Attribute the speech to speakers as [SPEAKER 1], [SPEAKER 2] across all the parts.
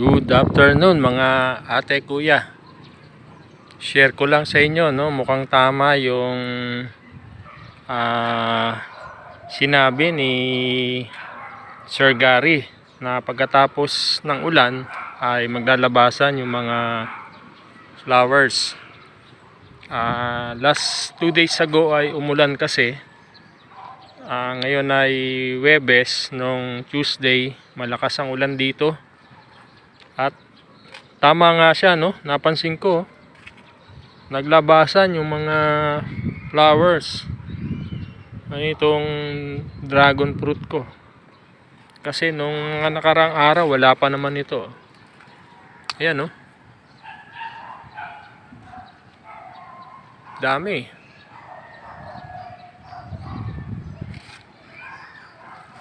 [SPEAKER 1] Good afternoon mga ate kuya. Share ko lang sa inyo no, mukhang tama yung ah, sinabi ni Sir Gary na pagkatapos ng ulan ay maglalabasan yung mga flowers. Ah, last two days ago ay umulan kasi. Ah, ngayon ay Webes, nung Tuesday, malakas ang ulan dito. At tama nga siya, no? Napansin ko. Naglabasan yung mga flowers. Ano itong dragon fruit ko. Kasi nung nakarang araw, wala pa naman ito. Ayan, no? Dami.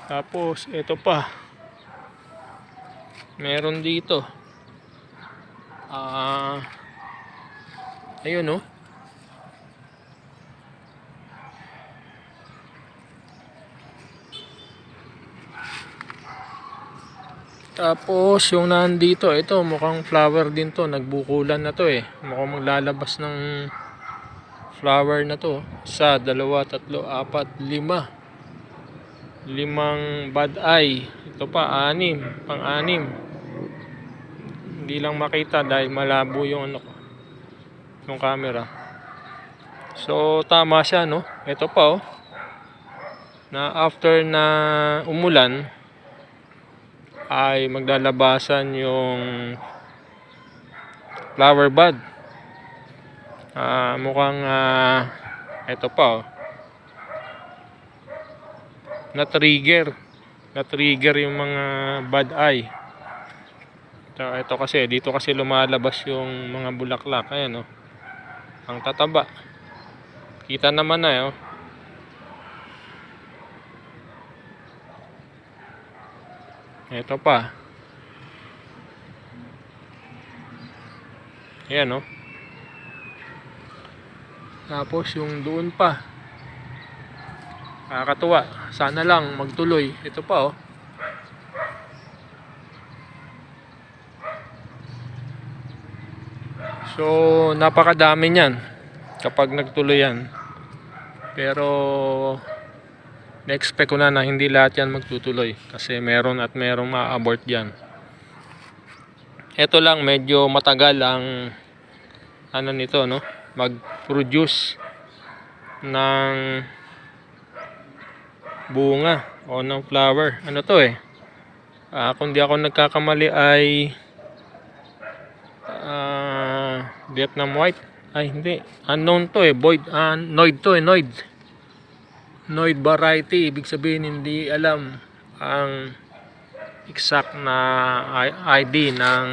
[SPEAKER 1] Tapos, ito pa. Meron dito. Ah, ayun no. Tapos yung nandito, ito mukhang flower din to, nagbukulan na to eh. Mukhang maglalabas ng flower na to. Sa dalawa, tatlo, apat, lima. Limang bad eye. Ito pa, anim. Pang-anim. Hindi lang makita dahil malabo yung ano ko. Yung camera. So, tama siya, no? Ito pa, oh. Na after na umulan, ay maglalabasan yung flower bud. Ah, mukhang ah, ito pa, oh. Na-trigger. Na-trigger yung mga bad eye. Ito, ito kasi, dito kasi lumalabas yung mga bulaklak. Ayan, oh. Ang tataba. Kita naman na, eh, oh. Ito pa. Ayan, oh. Tapos yung doon pa. Nakakatuwa. Sana lang magtuloy. Ito pa, oh. So, napakadami niyan kapag nagtuloy yan. Pero, na-expect ko na na hindi lahat yan magtutuloy kasi meron at merong ma-abort yan. Ito lang medyo matagal ang ano nito no, mag-produce ng bunga o ng flower. Ano to eh? Ah, kung di ako nagkakamali ay ah, Vietnam White. Ay hindi, unknown to eh, Boyd, ah, Noid to eh, Noid. Noid variety, ibig sabihin hindi alam ang exact na ID ng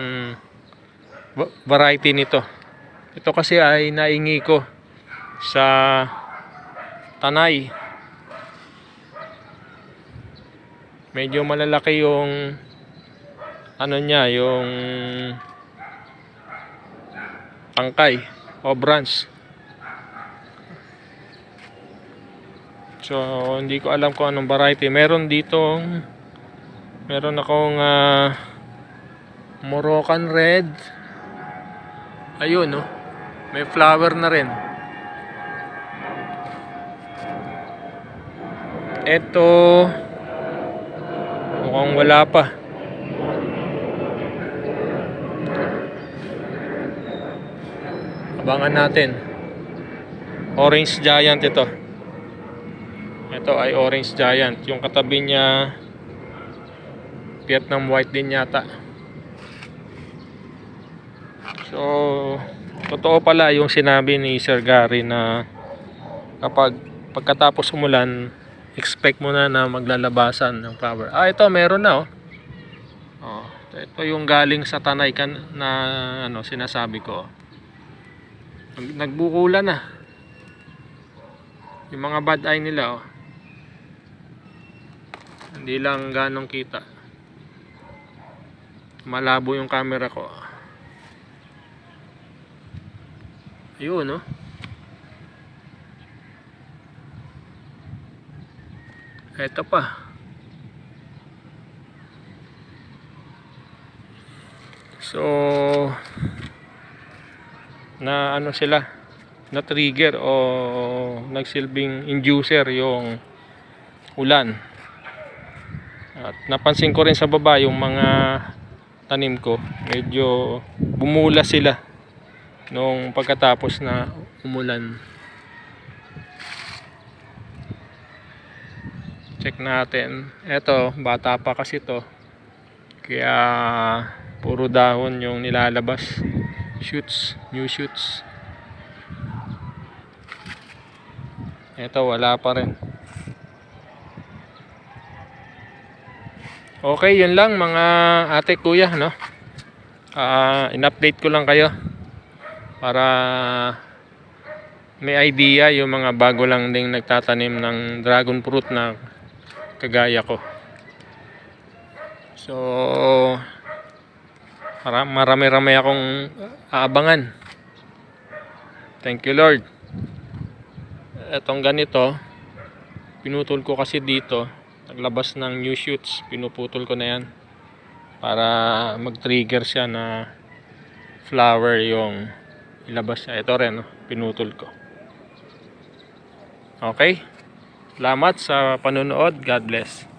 [SPEAKER 1] va- variety nito. Ito kasi ay naingi ko sa Tanay. Medyo malalaki yung ano niya, yung tangkay o branch. So, hindi ko alam kung anong variety. Meron dito meron akong ah, Moroccan red. Ayun, no. May flower na rin. Ito mukhang wala pa. Abangan natin. Orange Giant ito. Ito ay Orange Giant. Yung katabi niya Vietnam White din yata. So, totoo pala yung sinabi ni Sir Gary na kapag pagkatapos umulan, expect mo na na maglalabasan ng flower. Ah, ito meron na oh. Oh, ito yung galing sa tanay kan na ano sinasabi ko. Nag- Nagbukulan na. Yung mga bad eye nila oh. Hindi lang ganong kita. Malabo yung camera ko. Ayun no. Ito pa. So, na ano sila, na trigger o nagsilbing inducer yung ulan. At napansin ko rin sa baba yung mga tanim ko, medyo bumula sila nung pagkatapos na umulan. Check natin. Eto, bata pa kasi to. Kaya puro dahon yung nilalabas. Shoots, new shoots. Eto, wala pa rin. Okay, yun lang mga ate kuya, no? Ah, in-update ko lang kayo para may idea yung mga bago lang ding nagtatanim ng dragon fruit na kagaya ko. So, marami-rami akong aabangan. Thank you Lord. Etong ganito, pinutol ko kasi dito, naglabas ng new shoots, pinuputol ko na yan para mag-trigger siya na flower yung ilabas niya. Ito rin, pinutol ko. Okay? Salamat sa panonood. God bless.